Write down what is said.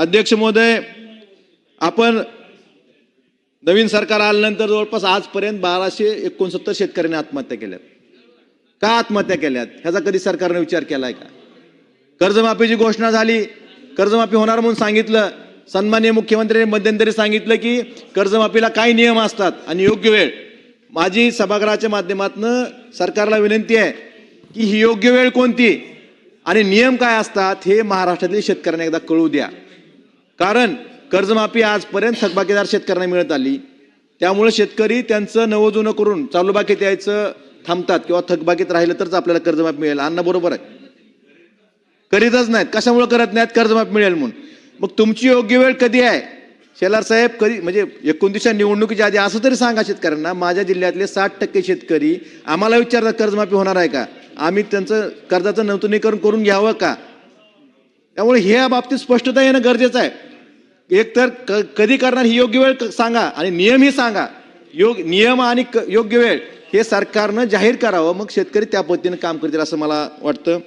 अध्यक्ष महोदय आपण नवीन सरकार आल्यानंतर जवळपास आजपर्यंत बाराशे एकोणसत्तर शेतकऱ्यांनी आत्महत्या केल्यात. का आत्महत्या केल्यात? ह्याचा कधी सरकारने विचार केलाय का? कर्जमाफीची घोषणा झाली. कर्जमाफी होणार म्हणून सांगितलं. सन्माननीय मुख्यमंत्र्यांनी मध्यंतरी सांगितलं की कर्जमाफीला काही नियम असतात आणि योग्य वेळ. माझी सभागृहाच्या माध्यमातून सरकारला विनंती आहे की ही योग्य वेळ कोणती? आणि नियम काय असतात हे महाराष्ट्रातील शेतकऱ्यांना एकदा कळू द्या. कारण कर्जमाफी आजपर्यंत थकबाकीदार शेतकऱ्यांना मिळत आली. त्यामुळे शेतकरी त्यांचं नवजुनं करून चालू बाकीत यायचं थांबतात किंवा थकबाकीत राहिलं तरच आपल्याला कर्जमाफी मिळेल. अन्न बरोबर आहे. करीतच नाहीत. कशामुळे करत नाहीत? कर्जमाफी मिळेल म्हणून. मग तुमची योग्य वेळ कधी आहे? शेलार साहेब कधी? म्हणजे एकोणतीसच्या निवडणुकीच्या आधी असं तरी सांगा शेतकऱ्यांना माझ्या जिल्ह्यातले साठ टक्के शेतकरी आम्हाला विचारतात कर्जमाफी होणार आहे का? आम्ही त्यांचं कर्जाचं नूतनीकरण करून घ्यावं का? त्यामुळे ह्या बाबतीत स्पष्टता येणं गरजेचं आहे. एक तर क- कधी करणार ही योग्य वेळ क- सांगा आणि नियमही सांगा. योग नियम आणि क- योग्य वेळ हे सरकारनं जाहीर करावं मग शेतकरी त्या पद्धतीनं काम करतील असं मला वाटतं.